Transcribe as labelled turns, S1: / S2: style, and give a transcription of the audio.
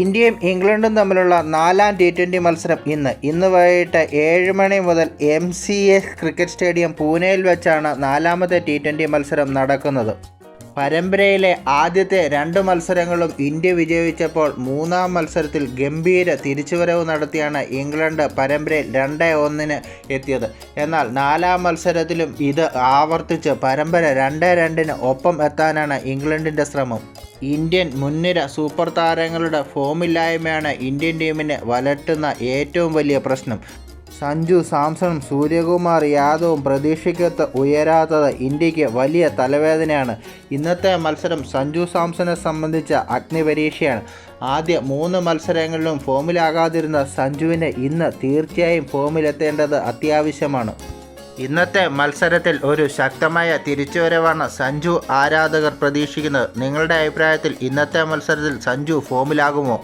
S1: ഇന്ത്യയും ഇംഗ്ലണ്ടും തമ്മിലുള്ള നാലാം ടി ട്വന്റി മത്സരം ഇന്ന്. ഇന്ന് വൈകിട്ട് ഏഴ് മണി മുതൽ M C S cricket stadium പൂനെയിൽ വെച്ചാണ് നാലാമത്തെ ടി ട്വന്റി മത്സരം നടക്കുന്നത്. പരമ്പരയിലെ ആദ്യത്തെ രണ്ട് മത്സരങ്ങളും ഇന്ത്യ വിജയിച്ചപ്പോൾ മൂന്നാം മത്സരത്തിൽ ഗംഭീര തിരിച്ചുവരവ് നടത്തിയാണ് ഇംഗ്ലണ്ട് പരമ്പരയിൽ രണ്ട് ഒന്നിന് എത്തിയത്. എന്നാൽ നാലാം മത്സരത്തിലും ഇത് ആവർത്തിച്ച് പരമ്പര രണ്ട് രണ്ടിന് ഒപ്പം എത്താനാണ് ഇംഗ്ലണ്ടിന്റെ ശ്രമം. ഇന്ത്യൻ മുൻനിര സൂപ്പർ താരങ്ങളുടെ ഫോമില്ലായ്മയാണ് ഇന്ത്യൻ ടീമിനെ വലട്ടുന്ന ഏറ്റവും വലിയ പ്രശ്നം. സഞ്ജു സാംസണും സൂര്യകുമാർ യാദവും പ്രതീക്ഷിക്കത്ത് ഉയരാത്തത് ഇന്ത്യയ്ക്ക് വലിയ തലവേദനയാണ്. ഇന്നത്തെ മത്സരം സഞ്ജു സാംസണെ സംബന്ധിച്ച അഗ്നിപരീക്ഷയാണ്. ആദ്യ മൂന്ന് മത്സരങ്ങളിലും ഫോമിലാകാതിരുന്ന സഞ്ജുവിനെ ഇന്ന് തീർച്ചയായും ഫോമിലെത്തേണ്ടത് അത്യാവശ്യമാണ്. ഇന്നത്തെ മത്സരത്തിൽ ഒരു ശക്തമായ തിരിച്ചുവരവാണ് സഞ്ജു ആരാധകർ പ്രതീക്ഷിക്കുന്നത്. നിങ്ങളുടെ അഭിപ്രായത്തിൽ ഇന്നത്തെ മത്സരത്തിൽ സഞ്ജു ഫോമിലാകുമോ?